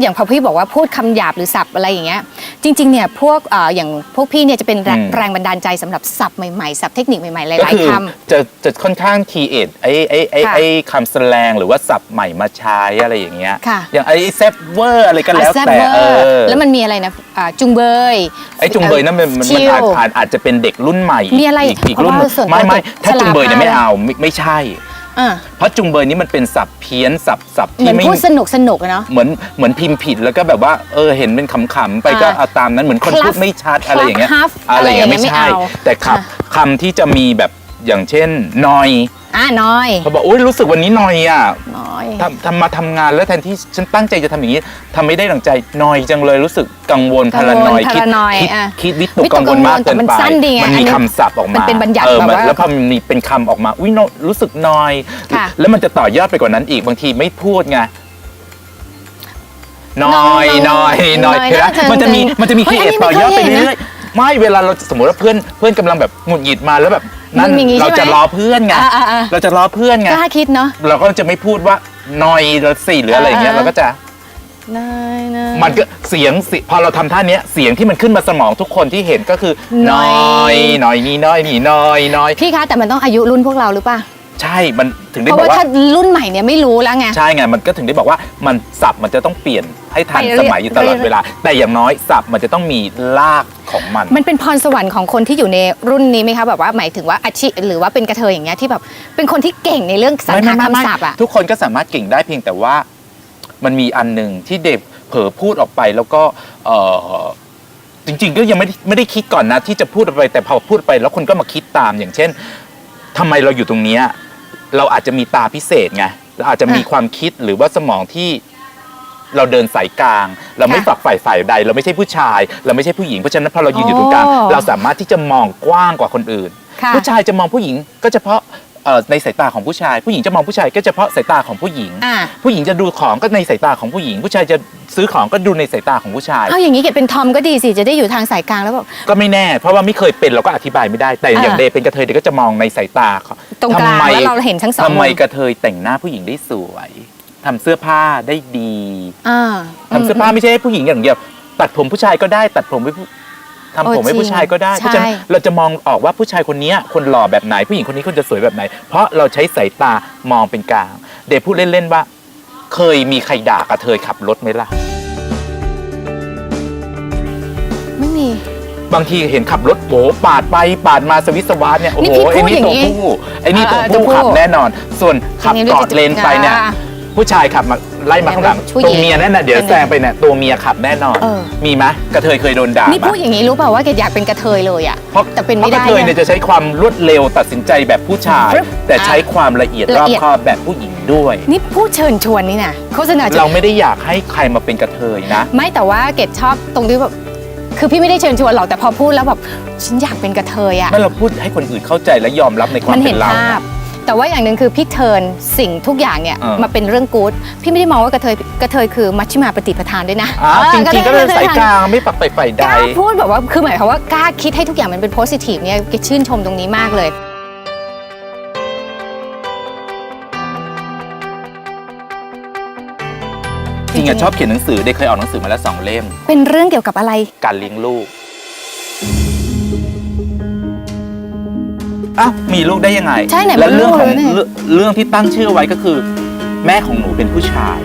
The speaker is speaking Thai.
อย่างพอพี่บอกว่าพูดคำหยาบหรือศัพท์อะไรอย่างเงี้ยจริงๆเนี่ยพวกเอ่ออย่างพวกพี่เนี่ยจะเป็นแรงอืม แรงบันดาลใจสำหรับศัพท์ใหม่ๆศัพท์เทคนิคใหม่ๆหก็ลายคือๆค จะจะค่อนข้างคีเอทไอ้ไอ้ไอ้ค่ะไอ้คำแสลงหรือว่าศัพท์ใหม่มาใช้อะไรอย่างเงี้ยค่ะอย่างไอ้เซฟเวอร์อะไรก็ำแล้วอะซ่บแต่เวอเอร์อแล้วมันมีอะไรนะอ่าจุงเบย ไอ้จุงเบยนั่นมันมันชิมันลอาจอาจอาจจะเป็นเด็กรุ่นใหม่มีอะไรกอีกเพราะรุ่นว่าส่วนตัวไม่ไม่ติดถ้าจุงเบยเนี่ยสลาไม่ภาเอาไม่ไม่ใช่ อะเพราะจุงเบยนี่มันเป็นศัพท์เพี้ยนศัพท์ศัพท์เหมืที่อนไม่พูดสนุกสนุกอะเนาะ เหมือนเหมือนพิมพ์ผิดแล้วก็แบบว่าเออเห็นเป็นขำๆไปก็อ่าเอาตามนั้นเหมือนคนคลับพูดไม่ชัดอะไรอย่างเงี้ยคลับอะไรอย่างเงี้ยอะไรไม่อย่างเงี้ยใช่ ไม่เอาแต่คค่ะำคำที่จะมีแบบอย่างเช่นนอย อะน้อย เขาบอกโอ้ยรู้สึกวันนี้นอยอะน้อย ทำทำมาทำงานแล้วแทนที่ฉันตั้งใจจะทำอย่างนี้ทำไม่ได้ดังใจนอยจังเลยรู้สึกกังวลกัพางวลรานอยคิด paranoid คิดอะคิดวิตกวิตกกังวลมากกังวลเกินแต่มันไปสั้นดีไงมันอัมีนนี้คำศัพท์ออกมันมาเป็นบัญญัติเออแบบมันว่าแล้วพอมันมีเป็นคำออกมาอุ้ยโนรู้สึกนอย ค่ะ แล้วมันจะต่อยอดไปกว่านั้นอีกบางทีไม่พูดไงนอยนนออยยนอยนอยเห็นไหมน่าจะมันจะมีมันจะมีเฮ้คียเออันนี้ต่อยอดไปไม่เคยเห็นนะเรื่อยๆ ไม่เวลาเราสมมติว่าเพื่อนเพื่อนกำลังแบบหงุดหงิดมาแล้วแบบนั่นมันมีอย่างงี้เราใช่จะไหมรอเพื่อนไงอ่าอ่าอ่าเราจะรอเพื่อนไงกล้าคิดเนาะ เราก็จะไม่พูดว่านอยละสี่หรืออะไรอย่างเงี้ยอ่าเราก็จะน้อยน้อยมันก็เสียงสิพอเราทำท่าเนี้ยเสียงที่มันขึ้นมาสมองทุกคนที่เห็นก็คือน้น้ออยยน้อยนี่น้อยนี่น้อยน้อย พี่คะแต่มันต้องอายุรุ่นพวกเราหรือเปล่า ใช่มันถึงได้เพราะบอกว่าว่า ถ้ารุ่นใหม่เนี่ยไม่รู้แล้วไง ใช่ไงมันก็ถึงได้บอกว่ามันศัพท์มันจะต้องเปลี่ยนให้ทันไปเรื่อยสมัยอยู่ตลอดเรื่อย เวลา แต่อย่างน้อยศัพท์มันจะต้องมีลากของมัน มันเป็นพรสวรรค์ของคนที่อยู่ในรุ่นนี้ไหมคะแบบว่าหมายถึงว่าอาชีพหรือว่าเป็นกระเทยอย่างเงี้ยที่แบบเป็นคนที่เก่งในเรื่องสรรหาคำศัพท์อะทุกคนก็สามารถเก่งได้เพียงแต่ว่ามันมีอันหนึ่งที่เด็กเผลอพูดออกไปแล้วก็เออจริง ๆ ก็ยังไม่ได้ไม่ได้คิดก่อนนะ ที่จะพูดออกไปแต่พอพูดไปแล้วคนก็มาคิดตามอย่างเช่นทำไมเราอยู่ตรงเนี้ย เราอาจจะมีตาพิเศษไงเราอาจจะมีอะความคิดหรือว่าสมองที่เราเดินสายกลาง เราไม่ค่ะฝักใฝ่ฝ่ายใด เราไม่ใช่ผู้ชาย เราไม่ใช่ผู้หญิงเพราะฉะนั้นพอเรายืนอยู่ตรงกลางอ๋อเราสามารถที่จะมองกว้างกว่าคนอื่นค่ะผู้ชายจะมองผู้หญิงก็เฉพาะเอ่อในสายตาของผู้ชาย ผู้หญิงจะมองผู้ชายก็เฉพาะสายตาของผู้หญิงอ่าผู้หญิงจะดูของก็ในสายตาของผู้หญิง ผู้ชายจะซื้อของก็ดูในสายตาของผู้ชายเอาอย่างนี้เกิดเป็นทอมก็ดีสิจะได้อยู่ทางสายกลางแล้วแบบก็ไม่แน่ เพราะว่าไม่เคยเป็นเราก็อธิบายไม่ได้แต่อย่างอ่าเดย์เป็นกระเทยเดย์ก็จะมองในสายตาเขาต รงกลางทำไมแล้วเราเห็นทั้งสองทำไมมุมกระเทยแต่งหน้าผู้หญิงได้สวยทำเสื้อผ้าได้ดีอ่าทำเสื้อผ้าไม่ใช่ให้ผู้หญิงอย่างเดียว ตัดผมผู้ชายก็ได้ตัดผมให้ผู้ทำผมให้โอ้จริงผู้ชายก็ได้ใช่เพราะฉะนั้นเราจะมองออกว่าผู้ชายคนนี้คนหล่อแบบไหนผู้หญิงคนนี้คนจะสวยแบบไหน เพราะเราใช้สายตามองเป็นกลาง เดย์พูดเล่นๆว่า เคยมีใครด่ากระเทยขับรถไหมล่ะ บางทีเห็นขับรถโหปาดไปปาดมาสวิสวาสเนี่ยโอ้นี่โหพี่พูไอ้ดนี่อตัวย่างนี้ผู้ไอ้นี่ตัวเออผู้ตัวผู้ขับแน่นอน ส่วนขับอย่างนี้กอดเลนไปเนี่ยอ่าผู้ชายขับมาไล่มาข้างหลังผู้หญิตัวงเมียนั่นน่ะเดี๋ยวเป็นไงแซงไปเนี่ยตัวเมียขับแน่นอนเออมีไหมกระเทยเคยโดนด่านี่ปะพูดอย่างนี้รู้เปล่าว่าแกอยากเป็นกระเทยเลยอะเพราะแต่เป็นไม่เพราะกได้ระเทยเนี่ยนะจะใช้ความรวดเร็วตัดสินใจแบบผู้ชายฟรึบแต่ใช้อะความละเอียดรละอบเอียดคอบแบบผู้หญิงด้วย นี่พูดเชิญชวนนี่นะโฆษณาจะเราไม่ได้อยากให้ใครมาเป็นกระเทยนะ ไม่แต่ว่าเกดชอบตรงที่แบบ คือพี่ไม่ได้เชิญชวนหรอกแต่พอพูดแล้วแบบฉันอยากเป็นกระเทยอะเมื่อเราพูดให้คนอื่นเข้าใจและยอมรับในความัมนเป็เห็นนเรา ภาพ แต่ว่าอย่างหนึ่งคือพี่เทิร์นสิ่งทุกอย่างเนี่ยเออ มาเป็นเรื่องกู๊ดพี่ไม่ได้มองว่ากระเทยกระเทยคือมัชชิมาปฏิปทานด้วยนะอ้าวจออริงๆก็เป็นสายกระทลางไม่ปักไปฝ่ายกใด ล้าพูดแบบว่าคือหมายความว่ากล้าคิดให้ทุกอย่างมันเป็นโพสิทีฟเนี่ยเกดชื่นชมตรงนี้มากเลย ริงอะชอบเขียนหนังสือเด็กเคยออกหนังสือมาแล้วสองเล่ม เป็นเรื่องเกี่ยวกับอะไร การเลี้ยงลูกอ้าวมีลูกได้ยังไง ใช่ไหนแล้วเรื่องของมันลูกเลยเนี่ยเรื่องเรื่องที่ตั้งชื่อไว้ก็คือ แม่ของหนูเป็นผู้ชาย